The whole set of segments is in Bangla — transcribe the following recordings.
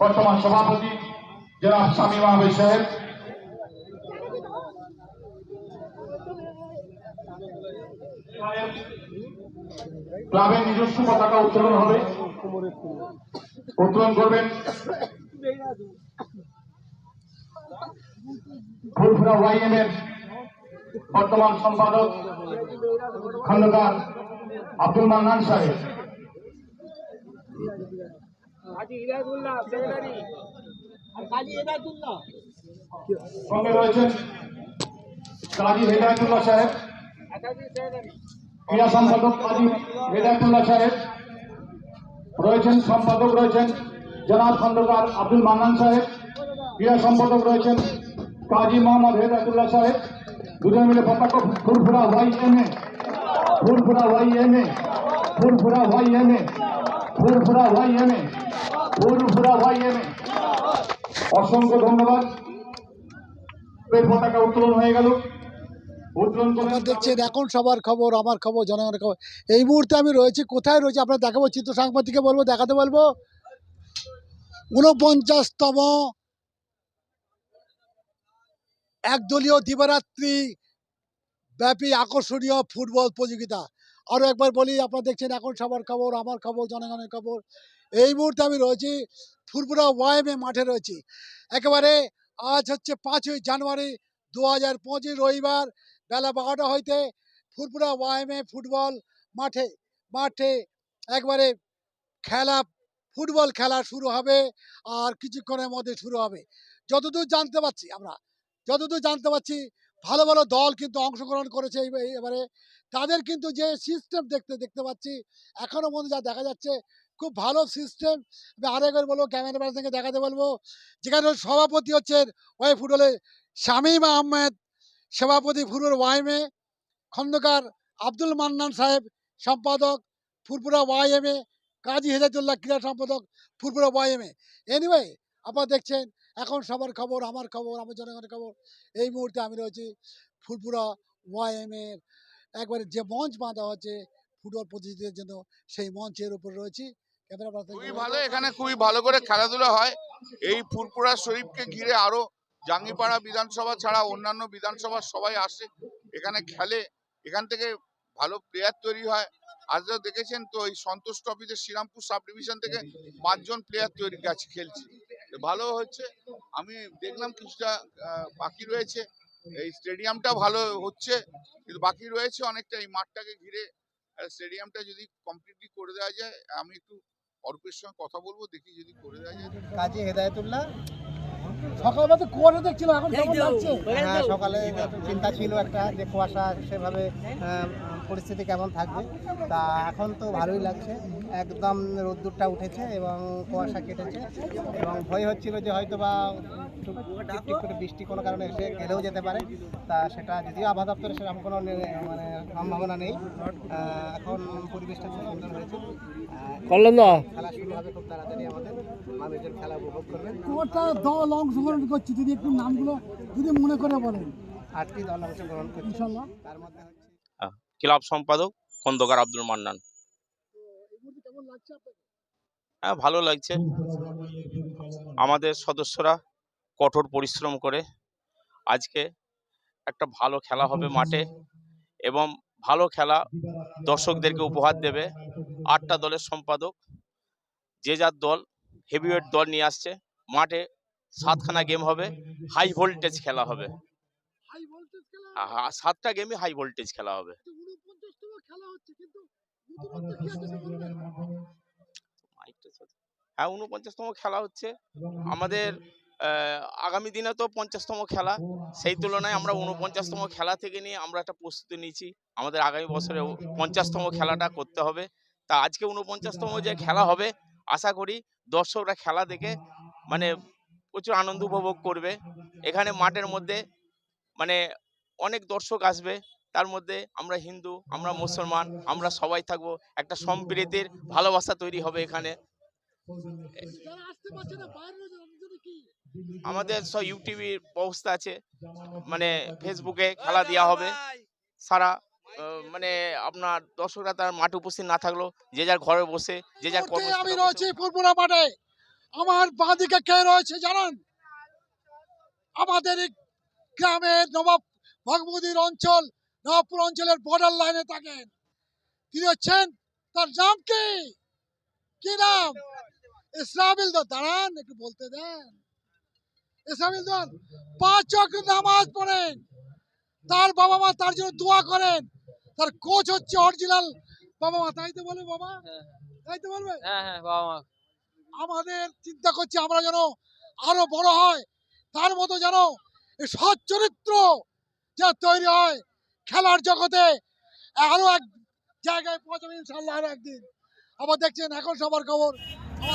বর্তমান সভাপতি জনাব স্বামী মাহবুব সাহেব। ক্লাবের নিজস্ব পতাকা উত্তোলন হবে। উত্তোলন করবেন ফুলফুরা ওয়াইএম এর বর্তমান সম্পাদক খন্দকার আব্দুল মান্নান সাহেব। সঙ্গে রয়েছেন কাজী হেদায়তুল্লাহ সাহেব ক্রীড়া সম্পাদক কাজী হেদায়তুল্লাহ সাহেব রয়েছেন সম্পাদক রয়েছেন জনাব খন্দকার আব্দুল মান্নান সাহেব ক্রীড়া সম্পাদক রয়েছেন কাজী মোহাম্মদ হেদায়তুল্লাহ সাহেব। দুজন মিলে পতাকা Furfura Y M A Furfura Y M A Furfura Y M A. Furfura Y M A Furfura Y M A অসংখ্য ধন্যবাদ। পতাকা উত্তোলন হয়ে গেল। দেখছেন এখন সবার খবর, আমার খবর, জনগণের খবর। এই মুহূর্তে আমি রয়েছি, কোথায় রয়েছি আপনারা দেখাবো, চিত্র সাংবাদিককে বলব, দেখাতে বলব। ঊনপঞ্চাশতম একদলীয় দিবারাত্রি ব্যাপী আকর্ষণীয় ফুটবল প্রতিযোগিতা। আরও একবার বলি, আপনারা দেখছেন এখন সবার খবর, আমার খবর, জনগণের খবর। এই মুহূর্তে আমি রয়েছি ফুরপুরা ওয়াইমে মাঠে রয়েছি। একেবারে আজ হচ্ছে পাঁচই জানুয়ারি দু হাজার পঁচিশ রবিবার বেলা বারোটা হইতে ফুরপুরা ওয়াইমে ফুটবল মাঠে মাঠে একবারে খেলা, ফুটবল খেলা শুরু হবে আর কিছুক্ষণের মধ্যে শুরু হবে। যতদূর জানতে পারছি আমরা, যতদূর জানতে পারছি ভালো ভালো দল কিন্তু অংশগ্রহণ করেছে এই- এবারে। তাদের কিন্তু যে সিস্টেম দেখতে দেখতে পাচ্ছি এখনও পর্যন্ত যা দেখা যাচ্ছে, খুব ভালো সিস্টেম আরেকবার বলব ক্যামেরা পার্সনকে দেখাতে বলব, যেখানে সভাপতি হচ্ছেন ওয়াই ফুটবলের শামীম আহমেদ, সভাপতি ফুরুর ওয়াইমে খন্দকার আব্দুল মান্নান সাহেব সম্পাদক ফুরপুরা ওয়াইএমএ, কাজী হেদায়তুল্লাহ ক্রীড়া সম্পাদক ফুরপুরা ওয়াইএমএ। এনিওয়ে আপনারা দেখছেন এখন সবার খবর আমার খবর আমার জনগণের খবর। এই মুহূর্তে আমি রয়েছি ফুরপুরা ওয়াইএমএ একবারে যে মঞ্চ বাঁধা হচ্ছে ফুটবল প্রতিযোগিতার জন্য সেই মঞ্চের উপর রয়েছি। ক্যামেরা খুবই ভালো এখানে খুবই ভালো করে খেলাধুলা হয়। এই ফুরপুরা শরীফকে ঘিরে আরও জাঙ্গিপাড়া বিধানসভা ছাড়া অন্যান্য বিধানসভার সবাই আসে এখানে খেলে। এখান থেকে ভালো প্লেয়ার তৈরি হয়। আজ দেখেছেন তো এই সন্তোষ ট্রফিতে শ্রীরামপুর সাব ডিভিশন থেকে পাঁচজন প্লেয়ার তৈরি গেছে খেলছে। ভালো হচ্ছে। আমি দেখলাম কিছুটা বাকি রয়েছে। এই স্টেডিয়ামটা ভালো হচ্ছে কিন্তু বাকি রয়েছে অনেকটা। এই মাঠটাকে ঘিরে স্টেডিয়ামটা যদি কমপ্লিটলি করে দেওয়া যায় আমি একটু অর্পের সঙ্গে কথা বলব দেখি যদি করে দেওয়া যায়। কাজী হেদায়তুল্লাহ। সকালবেলা তো কুয়াশা দেখছিলাম এখন কেমন লাগছে? হ্যাঁ সকালে একটু চিন্তা ছিল একটা যে কুয়াশা সেভাবে পরিস্থিতি কেমন থাকবে? তা এখন তো ভালোই লাগছে। একদম রোদ্দুরটা উঠেছে এবং কুয়াশা কেটেছে এবং ভয় হচ্ছিল যে হয়তো বা করে বৃষ্টি কোনো কারণে এসে গেলেও যেতে পারে। তা সেটা যদিও আবহাওয়া দপ্তরে সেরকম কোনো মানে সম্ভাবনা নেই। এখন পরিবেশটা খুব সুন্দর হয়েছে। খেলা শুরু হবে খুব তাড়াতাড়ি আমাদের। মানুষজন খেলা উপভোগ করবেন। কটা দল অংশগ্রহণ করছে যদি একটু নামগুলো যদি মনে করে বলেন। আটটি দল অংশগ্রহণ করছে। তার মধ্যে ক্লাব সম্পাদক খন্দকার আব্দুল মান্নান। হ্যাঁ ভালো লাগছে। আমাদের সদস্যরা কঠোর পরিশ্রম করে আজকে একটা ভালো খেলা হবে মাঠে এবং ভালো খেলা দর্শকদেরকে উপহার দেবে। আটটা দলের সম্পাদক, যে যার দল হেভিওয়েট দল নিয়ে আসছে। মাঠে সাতখানা গেম হবে হাই ভোল্টেজ খেলা হবে। সাতটা গেমই হাই ভোল্টেজ খেলা হবে। হচ্ছে কিন্তু। হ্যাঁ উনপঞ্চাশতম খেলা হচ্ছে। আমাদের আগামী দিনে তো পঞ্চাশতম খেলা। সেই তুলনায় আমরা উনপঞ্চাশতম খেলা থেকে নিয়ে আমরা একটা প্রস্তুতি নিয়েছি। আমাদের আগামী বছরে পঞ্চাশতম খেলাটা করতে হবে। তা আজকে উনপঞ্চাশতম যে খেলা হবে আশা করি দর্শকরা খেলা দেখে মানে প্রচুর আনন্দ উপভোগ করবে। এখানে মাঠের মধ্যে মানে অনেক দর্শক আসবে। তার মধ্যে আমরা হিন্দু আমরা মুসলমান আমরা সবাই থাকব। একটা সম্প্রীতির ভালোবাসা তৈরি হবে এখানে। আমাদের সব ইউটিউবের ব্যবস্থা আছে। মানে ফেসবুকে খেলা দেওয়া হবে। সারা মানে আপনার দর্শকরা তার মাঠে উপস্থিত না থাকল যে যার ঘরে বসে যে যার আমি রয়েছি ফুরপুরা মাঠে। আমার বাঁদিকে কে রয়েছে জানেন? আমাদের গ্রামের নবাব ভগবতীর অঞ্চল নবাবপুর অঞ্চলের বর্ডার লাইনে থাকেন। তিনি হচ্ছেন তার নাম কি? কি নাম? ইসলামিল দল দাঁড়ান একটু বলতে দেন। ইসলামিল দল পাঁচ নামাজ পড়েন। তার বাবা মা তার জন্য দোয়া করেন। তার কোচ হচ্ছে অরিজিনাল বাবা মা। তাই তো বলে বাবা? তাই তো বলবে? হ্যাঁ হ্যাঁ বাবা মা। আমাদের চিন্তা করছি আমরা যেন আরও বড় হয়। তার মতো যেন এই সৎ চরিত্র যা তৈরি হয় খেলার জগতে আরও এক জায়গায় পৌঁছাবে ইনশাল্লাহ একদিন। আবার দেখছেন এখন সবার খবর।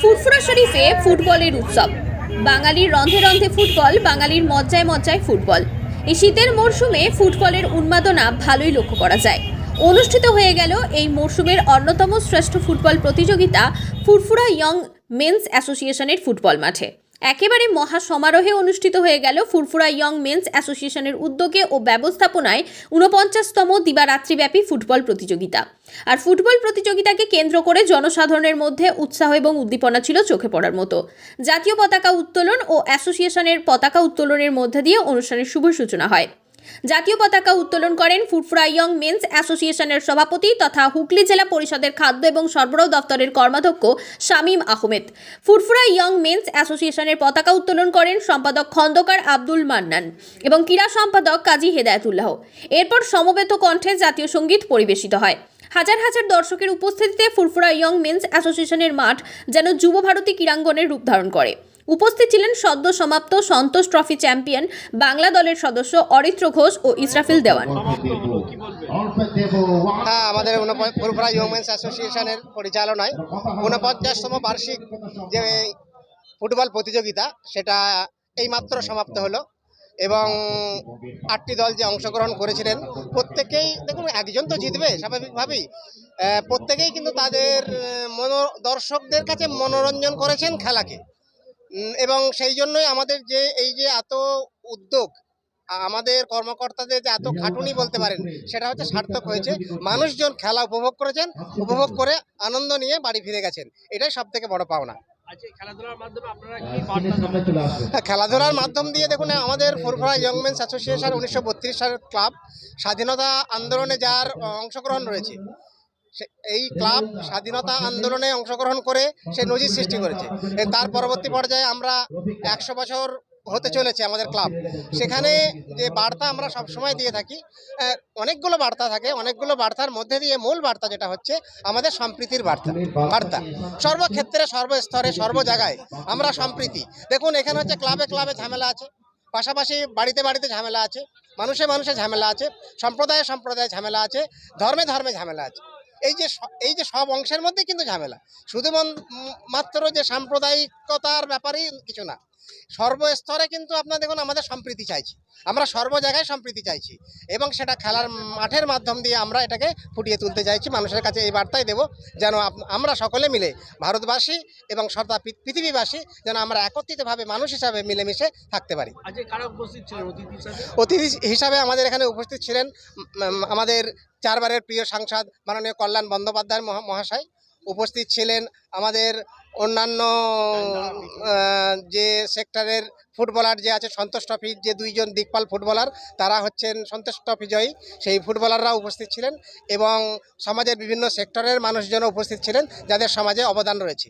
ফুরফুরা শরীফে ফুটবলের উৎসব। বাঙালির রন্ধে রন্ধে ফুটবল, বাঙালির মজ্জায় মজ্জায় ফুটবল। এই শীতের মরশুমে ফুটবলের উন্মাদনা ভালোই লক্ষ্য করা যায়। অনুষ্ঠিত হয়ে গেল এই মরশুমের অন্যতম শ্রেষ্ঠ ফুটবল প্রতিযোগিতা ফুরফুরা ইয়ং মেন্স অ্যাসোসিয়েশনের ফুটবল মাঠে। একেবারে মহা সমারোহে অনুষ্ঠিত হয়ে গেল ফুরফুরা ইয়ং মেন্স অ্যাসোসিয়েশনের উদ্যোগে ও ব্যবস্থাপনায় ঊনপঞ্চাশতম দিবারাত্রিব্যাপী ফুটবল প্রতিযোগিতা। আর ফুটবল প্রতিযোগিতাকে কেন্দ্র করে জনসাধারণের মধ্যে উৎসাহ এবং উদ্দীপনা ছিল চোখে পড়ার মতো। জাতীয় পতাকা উত্তোলন ও অ্যাসোসিয়েশনের পতাকা উত্তোলনের মধ্যে দিয়ে অনুষ্ঠানের শুভ সূচনা হয়। জাতীয় পতাকা উত্তোলন করেন ফুডফ্রা ইয়ং মেন্স অ্যাসোসিয়েশনের সভাপতি তথা হুগলি জেলা পরিষদের খাদ্য এবং সরবরাহ দপ্তরের কর্মাধ্যক্ষ শামীম আহমেদ। ফুডফ্রা ইয়ং মেন্স অ্যাসোসিয়েশনের পতাকা উত্তোলন করেন সম্পাদক খন্দকার আব্দুল মান্নান এবং ক্রীড়া সম্পাদক কাজী হেদায়তুল্লাহ। এরপর সমবেত কণ্ঠে জাতীয় সংগীত পরিবেশিত হয়। হাজার হাজার দর্শকের উপস্থিতিতে ফুরফুরা ইয়ং মেন্স অ্যাসোসিয়েশনের মাঠ যেন যুব ভারতী ক্রীড়াঙ্গনের রূপ ধারণ করে। উপস্থিত ছিলেন সদ্য সমাপ্ত সন্তোষ ট্রফি চ্যাম্পিয়ন বাংলা দলের সদস্য অরিত্র ঘোষ ও ইসরাফিল দেওয়ান। হ্যাঁ আমাদের ফুরফুরা হিউম্যান্স অ্যাসোসিয়েশনের পরিচালনায় ঊনপঞ্চাশতম বার্ষিক যে ফুটবল প্রতিযোগিতা, সেটা এইমাত্র সমাপ্ত হলো এবং আটটি দল যে অংশগ্রহণ করেছিলেন, প্রত্যেকেই দেখুন, একজন তো জিতবে স্বাভাবিকভাবেই। প্রত্যেকেই কিন্তু তাদের মনো দর্শকদের কাছে মনোরঞ্জন করেছেন খেলাকে। এবং সেই জন্যই আমাদের যে এই যে এত উদ্যোগ আমাদের কর্মকর্তাদের যে এত খাটুনি বলতে পারেন সেটা হচ্ছে সার্থক হয়েছে। মানুষজন খেলা উপভোগ করেছেন উপভোগ করে আনন্দ নিয়ে বাড়ি ফিরে গেছেন। এটাই সব থেকে বড় পাওনা। খেলাধুলার মাধ্যমে দেবেন? হ্যাঁ, খেলাধুলার মাধ্যম দিয়ে দেখুন আমাদের ফুরফুরা ইয়ং মেন্স অ্যাসোসিয়েশন উনিশশো বত্রিশ সালের ক্লাব স্বাধীনতা আন্দোলনে যার অংশগ্রহণ রয়েছে এই ক্লাব স্বাধীনতা আন্দোলনে অংশগ্রহণ করে সে নজির সৃষ্টি করেছে। তার পরবর্তী পর্যায়ে আমরা একশো বছর হতে চলেছে আমাদের ক্লাব। সেখানে যে বার্তা আমরা সব সময় দিয়ে থাকি অনেকগুলো বার্তা থাকে, অনেকগুলো বার্তার মধ্যে দিয়ে মূল বার্তা যেটা হচ্ছে আমাদের সম্প্রীতির বার্তা বার্তা। সর্বক্ষেত্রে, সর্বস্তরে সর্ব জায়গায় আমরা সম্প্রীতি। দেখুন, এখানে হচ্ছে ক্লাবে ক্লাবে ঝামেলা আছে, পাশাপাশি বাড়িতে বাড়িতে ঝামেলা আছে, মানুষে মানুষে ঝামেলা আছে, সম্প্রদায়ে সম্প্রদায়ে ঝামেলা আছে, ধর্মে ধর্মে ঝামেলা আছে। এই যে এই যে সব অংশের মধ্যে কিন্তু ঝামেলা। শুধু মাত্র যে সাম্প্রদায়িকতার ব্যাপারেই কিছু না। সর্বস্তরে কিন্তু আপনার দেখুন আমাদের সম্প্রীতি চাইছি। আমরা সর্ব জায়গায় সম্প্রীতি চাইছি এবং সেটা খেলার মাঠের মাধ্যম দিয়ে আমরা এটাকে ফুটিয়ে তুলতে চাইছি। মানুষের কাছে এই বার্তাই দেব যেন আমরা সকলে মিলে ভারতবাসী এবং সর্দা পৃথিবীবাসী যেন আমরা একত্রিতভাবে মানুষ হিসাবে মিলেমিশে থাকতে পারি। অতিথি হিসাবে? আমাদের এখানে উপস্থিত ছিলেন আমাদের চারবারের প্রিয় সাংসদ মাননীয় কল্যাণ বন্দ্যোপাধ্যায় মহা- মহাশয়। উপস্থিত ছিলেন আমাদের অন্যান্য যে সেক্টরের ফুটবলার যে আছে, সন্তোষ ট্রফির যে দুইজন দিকপাল ফুটবলার তারা হচ্ছেন সন্তোষ ট্রফি জয়ী। সেই ফুটবলাররা উপস্থিত ছিলেন এবং সমাজের বিভিন্ন সেক্টরের মানুষজন উপস্থিত ছিলেন যাদের সমাজে অবদান রয়েছে।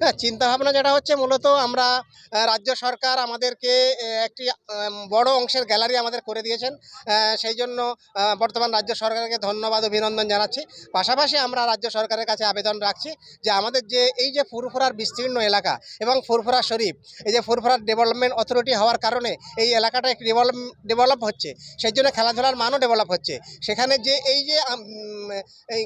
হ্যাঁ চিন্তাভাবনা যেটা হচ্ছে মূলত আমরা রাজ্য সরকার আমাদেরকে একটি বড় অংশের গ্যালারি আমাদের করে দিয়েছেন। সেই জন্য বর্তমান রাজ্য সরকারকে ধন্যবাদ, অভিনন্দন জানাচ্ছি। পাশাপাশি আমরা রাজ্য সরকারের কাছে আবেদন রাখছি যে আমাদের যে, এই যে ফুরফুরার বিস্তীর্ণ এলাকা এবং ফুরফুরা শরীফ, এই যে ফুরফুরার ডেভেলপমেন্ট অথরিটি হওয়ার কারণে এই এলাকাটা একটু ডেভেলপ ডেভেলপ হচ্ছে, সেই জন্য খেলাধুলার মানও ডেভেলপ হচ্ছে। সেখানে যে, এই যে এই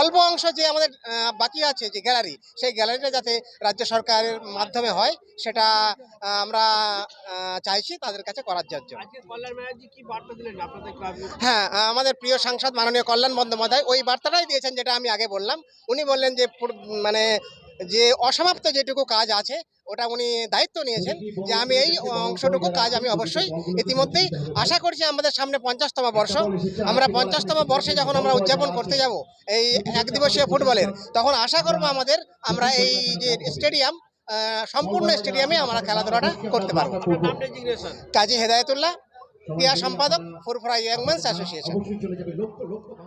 অল্প অংশ যে আমাদের বাকি আছে যে গ্যালারি সেই গ্যালারিটা যাতে রাজ্য সরকারের মাধ্যমে হয় সেটা আমরা চাইছি তাদের কাছে করার জন্য। হ্যাঁ আমাদের প্রিয় সাংসদ মাননীয় কল্যাণ বন্দ্যোপাধ্যায় ওই বার্তাটাই দিয়েছেন যেটা আমি আগে বললাম। উনি বললেন যে মানে যে অসমাপ্ত যেটুকু কাজ আছে ওটা উনি দায়িত্ব নিয়েছেন যে আমি এই অংশটুকু কাজ আমি অবশ্যই ইতিমধ্যেই আশা করছি আমাদের সামনে পঞ্চাশতম বর্ষ। আমরা পঞ্চাশতম বর্ষে যখন আমরা উদযাপন করতে যাব এই এক দিবসীয় ফুটবলের তখন আশা করব আমাদের আমরা এই যে স্টেডিয়াম সম্পূর্ণ স্টেডিয়ামে আমরা খেলাধুলাটা করতে পারব। কাজী হেদায়তুল্লাহ ক্রিয়া সম্পাদক Furfura young men's association.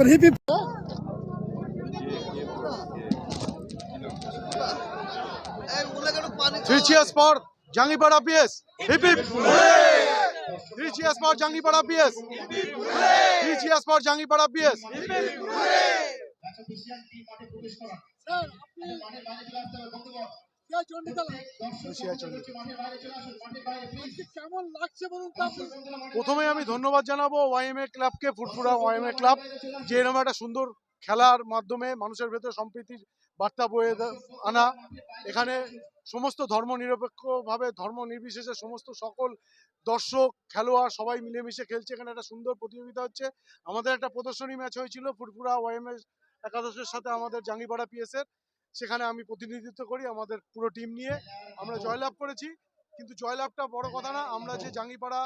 এবার hip hip Three cheers for Jangipara PS. Hip hip. Three cheers for Jangipara PS. Three cheers for Jangipara PS. Sir আপনি প্রথমে আমি ধন্যবাদ জানাব ওয়াইএমএ ক্লাবকে ফুটফুরা ওয়াইএমএ ক্লাব যে এরকম একটা সুন্দর খেলার মাধ্যমে মানুষের ভেতরে সম্প্রীতির বার্তা বয়ে আনা। এখানে সমস্ত ধর্ম নিরপেক্ষভাবে ধর্ম নির্বিশেষে সমস্ত সকল দর্শক খেলোয়াড় সবাই মিলেমিশে খেলছে। এখানে একটা সুন্দর প্রতিযোগিতা হচ্ছে। আমাদের একটা প্রদর্শনী ম্যাচ হয়েছিল ফুটফুরা ওয়াইএমএ একাদশের সাথে আমাদের জাঙ্গিপাড়া পিএস এর। সেখানে আমি প্রতিনিধিত্ব করি আমাদের পুরো টিম নিয়ে। আমরা জয়লাভ করেছি, কিন্তু জয়লাভটা বড় কথা না, আমরা যে জাঙ্গিপাড়া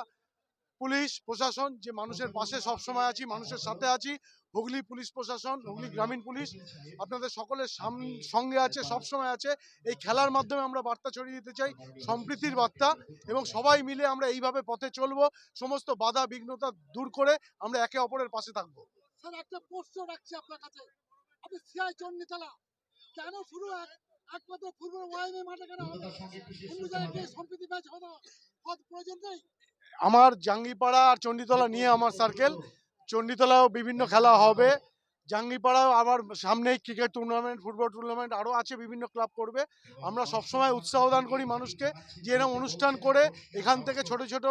পুলিশ প্রশাসন, যে মানুষের পাশে সব সময় আছি, মানুষের সাথে আছি, হুগলি পুলিশ প্রশাসন, হুগলি গ্রামীণ পুলিশ, আপনাদের সকলের সঙ্গে আছে সব সময় আছে। এই খেলার মাধ্যমে আমরা বার্তা ছড়িয়ে দিতে চাই, সম্প্রীতির বার্তা, এবং সবাই মিলে আমরা এইভাবে পথে চলবো, সমস্ত বাধা বিঘ্নতা দূর করে আমরা একে অপরের পাশে থাকব। স্যার, একটা প্রশ্ন রাখছি আপনার কাছে। আপনি সিয়াই চণ্ডীতলা কেন শুরু এক- একমাত্র পূর্ব ওয়াইমে মাঠে কেন হবে? অন্য জায়গায় সম্প্রীতি ম্যাচ প্রয়োজন নেই। আমার জাঙ্গিপাড়া আর চণ্ডীতলা নিয়ে আমার সার্কেল চণ্ডীতলাও বিভিন্ন খেলা হবে। জাঙ্গিপাড়াও আবার সামনেই ক্রিকেট টুর্নামেন্ট ফুটবল টুর্নামেন্ট আরও আছে বিভিন্ন ক্লাব করবে। আমরা সবসময় উৎসাহ দান করি মানুষকে যে এরকম অনুষ্ঠান করে এখান থেকে ছোট ছোট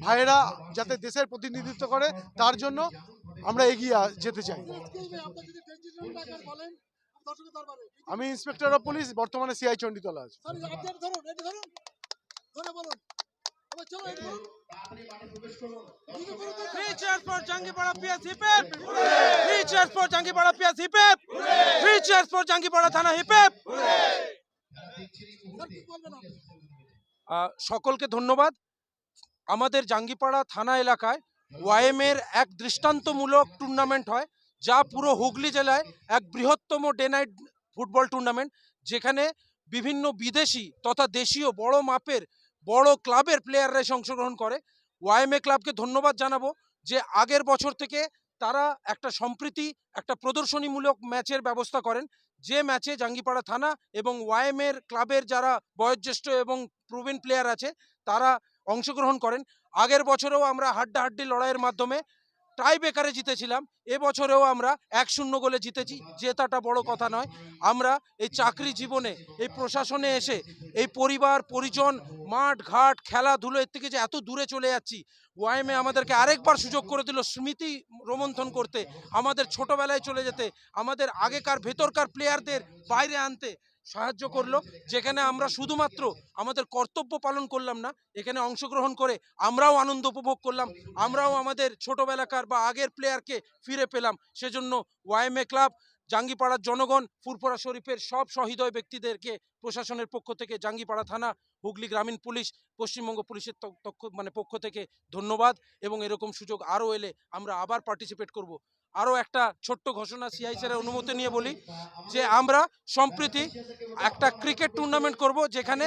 ভাইয়েরা যাতে দেশের প্রতিনিধিত্ব করে তার জন্য আমরা এগিয়ে যেতে চাই। আমি ইন্সপেক্টর অফ পুলিশ বর্তমানে সিআই চণ্ডীতলা আছি। Three cheers for PS hip hip. Three cheers for PS hip hip. Three cheers for hip hip. সকলকে ধন্যবাদ। আমাদের জাঙ্গিপাড়া থানা এলাকায় ওয়াইএমের এক দৃষ্টান্তমূলক টুর্নামেন্ট হয়। যা পুরো হুগলি জেলায় এক বৃহত্তম ডে নাইট ফুটবল টুর্নামেন্ট যেখানে বিভিন্ন বিদেশি তথা দেশীয় বড় মাপের, বড় ক্লাবের প্লেয়াররা এসে অংশগ্রহণ করে। ওয়াইএমএ ক্লাবকে ধন্যবাদ জানাব যে আগের বছর থেকে তারা একটা সম্প্রীতি, একটা প্রদর্শনীমূলক ম্যাচের ব্যবস্থা করেন। যে ম্যাচে জাঙ্গিপাড়া থানা এবং ওয়াইএমের ক্লাবের যারা বয়োজ্যেষ্ঠ এবং প্রবীণ প্লেয়ার আছে, তারা অংশগ্রহণ করেন। আগের বছরেও আমরা হাড্ডাহাড্ডি লড়াইয়ের মাধ্যমে টাই বেকারে জিতেছিলাম। এবছরেও আমরা এক শূন্য গোলে জিতেছি। জেতাটা বড় কথা নয়। আমরা এই চাকরি জীবনে, এই প্রশাসনে এসে, এই পরিবার, পরিজন, মাঠ, ঘাট, খেলাধুলো, এর থেকে যে এত দূরে চলে যাচ্ছি ওয়াইএমএ আমাদেরকে আরেকবার সুযোগ করে দিল স্মৃতি রোমন্থন করতে, আমাদের ছোটবেলায় চলে যেতে, আমাদের আগেকার ভেতরকার প্লেয়ারদের বাইরে আনতে সাহায্য করল, যেখানে আমরা শুধুমাত্র আমাদের কর্তব্য পালন করলাম না, এখানে অংশগ্রহণ করে আমরাও আনন্দ উপভোগ করলাম, আমরাও আমাদের ছোটবেলাকার বা আগের প্লেয়ারকে ফিরে পেলাম। সেজন্য ওয়াইএমএ ক্লাব জাঙ্গিপাড়ার জনগণ, ফুরফুরা শরীফের সব সহৃদয় ব্যক্তিদেরকে প্রশাসনের পক্ষ থেকে জাঙ্গিপাড়া থানা, হুগলি গ্রামীণ পুলিশ, পশ্চিমবঙ্গ পুলিশের মানে পক্ষ থেকে ধন্যবাদ এবং এরকম সুযোগ আরও এলে আমরা আবার পার্টিসিপেট করব। আরও একটা ছোট্ট ঘোষণা সিআই স্যারের অনুমতি নিয়ে বলি যে আমরা সম্প্রতি একটা ক্রিকেট টুর্নামেন্ট করব যেখানে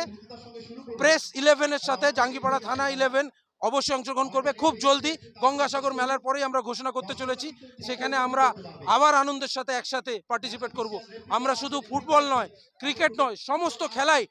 প্রেস ইলেভেনের সাথে জাঙ্গিপাড়া থানা ইলেভেন অবশ্যই অংশগ্রহণ করবে। খুব জলদি গঙ্গাসাগর মেলার পরেই আমরা ঘোষণা করতে চলেছি। সেখানে আমরা আবার আনন্দের সাথে একসাথে পার্টিসিপেট করব। আমরা শুধু ফুটবল নয় ক্রিকেট নয়, সমস্ত খেলাই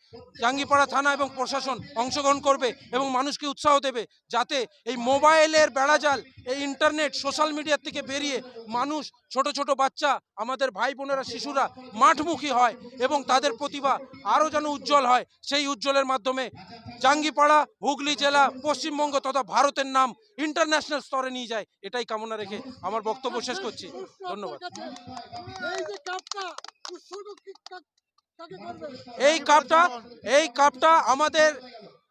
জাঙ্গিপাড়া থানা এবং প্রশাসন অংশগ্রহণ করবে এবং মানুষকে উৎসাহ দেবে যাতে এই মোবাইলের বেড়াজাল, এই ইন্টারনেট, সোশ্যাল মিডিয়ার থেকে বেরিয়ে মানুষ, ছোট ছোট বাচ্চা, আমাদের ভাই বোনেরা, শিশুরা মাঠমুখী হয় এবং তাদের প্রতিভা আরও যেন উজ্জ্বল হয়, সেই উজ্জ্বলের মাধ্যমে জাঙ্গিপাড়া, হুগলি জেলা, পশ্চিমবঙ্গ তথা ভারতের নাম ইন্টারন্যাশনাল স্তরে নিয়ে যায়, এটাই কামনা রেখে আমার বক্তব্য শেষ করছি। ধন্যবাদ। এই কাপটা এই কাপটা আমাদের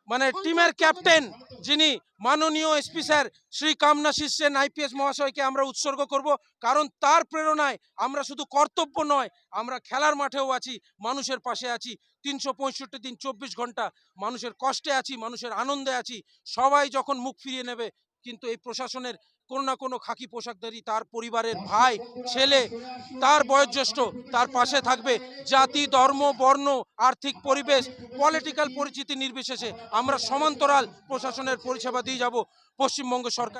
মানে টিমের ক্যাপ্টেন যিনি মাননীয় এসপি স্যার শ্রী কামনা শিষ্যেন আইপিএস মহাশয়কে আমরা উৎসর্গ করব, কারণ তার প্রেরণায় আমরা শুধু কর্তব্য নয়, আমরা খেলার মাঠেও আছি, মানুষের পাশে আছি, তিনশো পঁয়ষট্টি দিন চব্বিশ ঘণ্টা মানুষের কষ্টে আছি, মানুষের আনন্দে আছি, সবাই যখন মুখ ফিরিয়ে নেবে, কিন্তু এই প্রশাসনের কোনো না কোনো খাকি পোশাকধারী তার পরিবারের ভাই, ছেলে, তার বয়োজ্যেষ্ঠ তার পাশে থাকবে। জাতি, ধর্ম, বর্ণ, আর্থিক পরিবেশ পলিটিক্যাল পরিচিতি নির্বিশেষে আমরা সমান্তরাল প্রশাসনের পরিষেবা দিয়ে যাব। পশ্চিমবঙ্গ সরকার